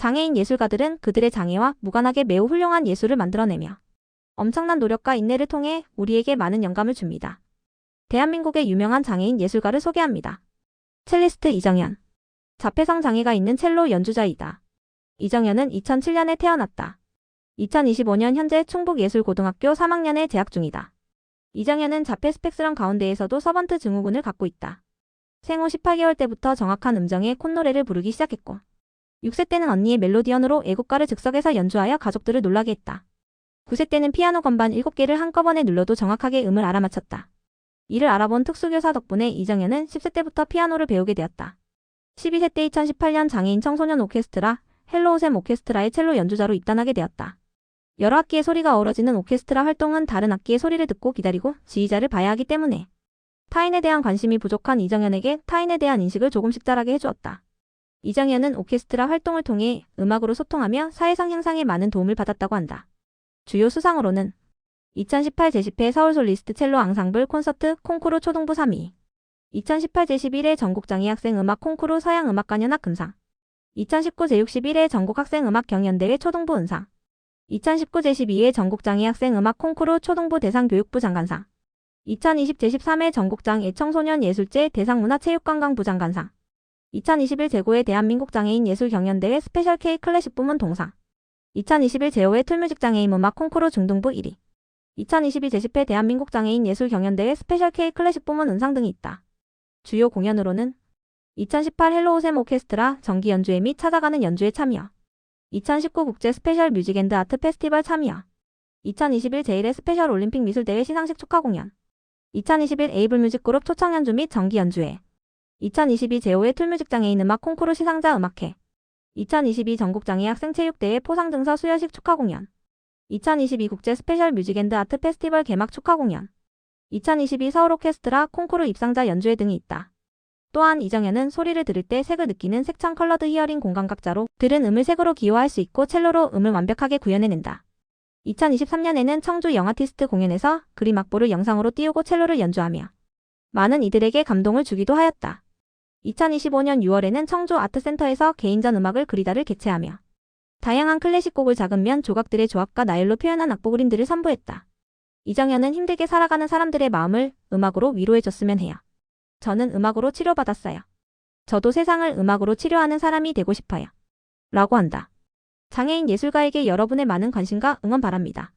장애인 예술가들은 그들의 장애와 무관하게 매우 훌륭한 예술을 만들어내며 엄청난 노력과 인내를 통해 우리에게 많은 영감을 줍니다. 대한민국의 유명한 장애인 예술가를 소개합니다. 첼리스트 이정현. 자폐성 장애가 있는 첼로 연주자이다. 이정현은 2007년에 태어났다. 2025년 현재 충북예술고등학교 3학년에 재학 중이다. 이정현은 자폐 스펙트럼 가운데에서도 서번트 증후군을 갖고 있다. 생후 18개월 때부터 정확한 음정의 콧노래를 부르기 시작했고 6세 때는 언니의 멜로디언으로 애국가를 즉석에서 연주하여 가족들을 놀라게 했다. 9세 때는 피아노 건반 7개를 한꺼번에 눌러도 정확하게 음을 알아맞혔다. 이를 알아본 특수교사 덕분에 이정현은 10세 때부터 피아노를 배우게 되었다. 12세 때 2018년 장애인 청소년 오케스트라 헬로우샘 오케스트라의 첼로 연주자로 입단하게 되었다. 여러 악기의 소리가 어우러지는 오케스트라 활동은 다른 악기의 소리를 듣고 기다리고 지휘자를 봐야 하기 때문에 타인에 대한 관심이 부족한 이정현에게 타인에 대한 인식을 조금씩 자라게 해주었다. 이정현은 오케스트라 활동을 통해 음악으로 소통하며 사회성 향상에 많은 도움을 받았다고 한다. 주요 수상으로는 2018 제10회 서울 솔리스트 첼로 앙상블 콘서트 콩쿠르 초등부 3위 2018 제11회 전국장애 학생 음악 콩쿠르 서양 음악관현악 금상 2019 제61회 전국 학생 음악 경연대회 초등부 은상 2019 제12회 전국장애 학생 음악 콩쿠르 초등부 대상 교육부 장관상 2020 제13회 전국장애 청소년 예술제 대상 문화체육관광부 장관상 2021 제9회 대한민국 장애인 예술 경연대회 스페셜 K 클래식 부문 동상. 2021 제5회 툴뮤직 장애인 음악 콩쿠르 중등부 1위. 2022 제10회 대한민국 장애인 예술 경연대회 스페셜 K 클래식 부문 은상 등이 있다. 주요 공연으로는 2018 헬로우샘 오케스트라 정기 연주회 및 찾아가는 연주에 참여. 2019 국제 스페셜 뮤직 앤드 아트 페스티벌 참여. 2021 제1회 스페셜 올림픽 미술대회 시상식 축하 공연. 2021 에이블 뮤직 그룹 초청 연주 및 정기 연주회 2022 제5회 툴뮤직 장애인 음악 콩쿠르 시상자 음악회 2022 전국 장애 학생 체육대회 포상 증서 수여식 축하 공연 2022 국제 스페셜 뮤직 앤드 아트 페스티벌 개막 축하 공연 2022 서울 오케스트라 콩쿠르 입상자 연주회 등이 있다. 또한 이정현은 소리를 들을 때 색을 느끼는 색창 컬러드 히어링 공감각자로 들은 음을 색으로 기호할 수 있고 첼로로 음을 완벽하게 구현해낸다. 2023년에는 청주 영아티스트 공연에서 그림 악보를 영상으로 띄우고 첼로를 연주하며 많은 이들에게 감동을 주기도 하였다. 2025년 6월에는 청주 아트센터에서 개인전 음악을 그리다를 개최하며 다양한 클래식 곡을 작은 면 조각들의 조합과 나열로 표현한 악보 그림들을 선보였다. 이정현은 힘들게 살아가는 사람들의 마음을 음악으로 위로해줬으면 해요. 저는 음악으로 치료받았어요. 저도 세상을 음악으로 치료하는 사람이 되고 싶어요. 라고 한다. 장애인 예술가에게 여러분의 많은 관심과 응원 바랍니다.